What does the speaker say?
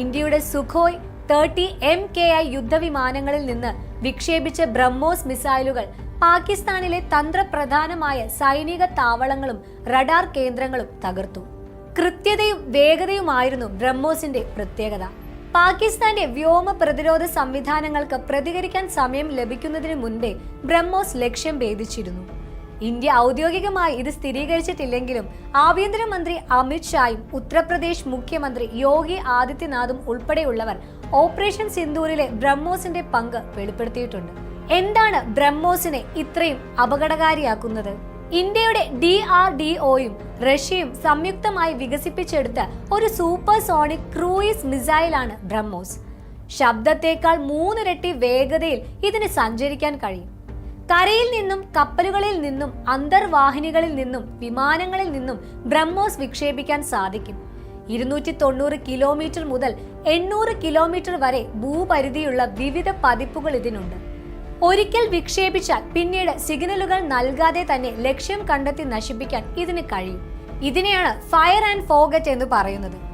ഇന്ത്യയുടെ Sukhoi thirty M K I യുദ്ധവിമാനങ്ങളിൽ നിന്ന് വിക്ഷേപിച്ച ബ്രഹ്മോസ് മിസൈലുകൾ പാകിസ്ഥാനിലെ തന്ത്രപ്രധാനമായ സൈനിക താവളങ്ങളും റഡാർ കേന്ദ്രങ്ങളും തകർത്തു. കൃത്യതയും വേഗതയുമായിരുന്നു ബ്രഹ്മോസിന്റെ പ്രത്യേകത. പാകിസ്ഥാന്റെ വ്യോമ പ്രതിരോധ സംവിധാനങ്ങൾക്ക് പ്രതികരിക്കാൻ സമയം ലഭിക്കുന്നതിന് മുൻപേ ബ്രഹ്മോസ് ലക്ഷ്യം ഭേദിച്ചിരുന്നു. ഇന്ത്യ ഔദ്യോഗികമായി ഇത് സ്ഥിരീകരിച്ചിട്ടില്ലെങ്കിലും ആഭ്യന്തരമന്ത്രി അമിത്ഷായും ഉത്തർപ്രദേശ് മുഖ്യമന്ത്രി യോഗി ആദിത്യനാഥും ഉൾപ്പെടെയുള്ളവർ ഓപ്പറേഷൻ സിന്ദൂരിലെ ബ്രഹ്മോസിന്റെ പങ്ക് വെളിപ്പെടുത്തിയിട്ടുണ്ട്. എന്താണ് ബ്രഹ്മോസിനെ ഇത്രയും അപകടകാരിയാക്കുന്നത്? ഇന്ത്യയുടെ ഡി ആർ ഡി ഒയും റഷ്യയും സംയുക്തമായി വികസിപ്പിച്ചെടുത്ത ഒരു സൂപ്പർ സോണിക് ക്രൂയിസ് മിസൈലാണ് ബ്രഹ്മോസ്. ശബ്ദത്തേക്കാൾ മൂന്നിരട്ടി വേഗതയിൽ ഇതിന് സഞ്ചരിക്കാൻ കഴിയും. കരയിൽ നിന്നും കപ്പലുകളിൽ നിന്നും അന്തർവാഹിനികളിൽ നിന്നും വിമാനങ്ങളിൽ നിന്നും ബ്രഹ്മോസ് വിക്ഷേപിക്കാൻ സാധിക്കും. ഇരുന്നൂറ്റി തൊണ്ണൂറ് കിലോമീറ്റർ മുതൽ എണ്ണൂറ് കിലോമീറ്റർ വരെ ഭൂപരിധിയുള്ള വിവിധ പതിപ്പുകൾ ഇതിനുണ്ട്. ഒരിക്കൽ വിക്ഷേപിച്ചാൽ പിന്നീട് സിഗ്നലുകൾ നൽകാതെ തന്നെ ലക്ഷ്യം കണ്ടെത്തി നശിപ്പിക്കാൻ ഇതിന് കഴിയും. ഇതിനെയാണ് ഫയർ ആൻഡ് ഫോഗറ്റ് എന്ന് പറയുന്നത്.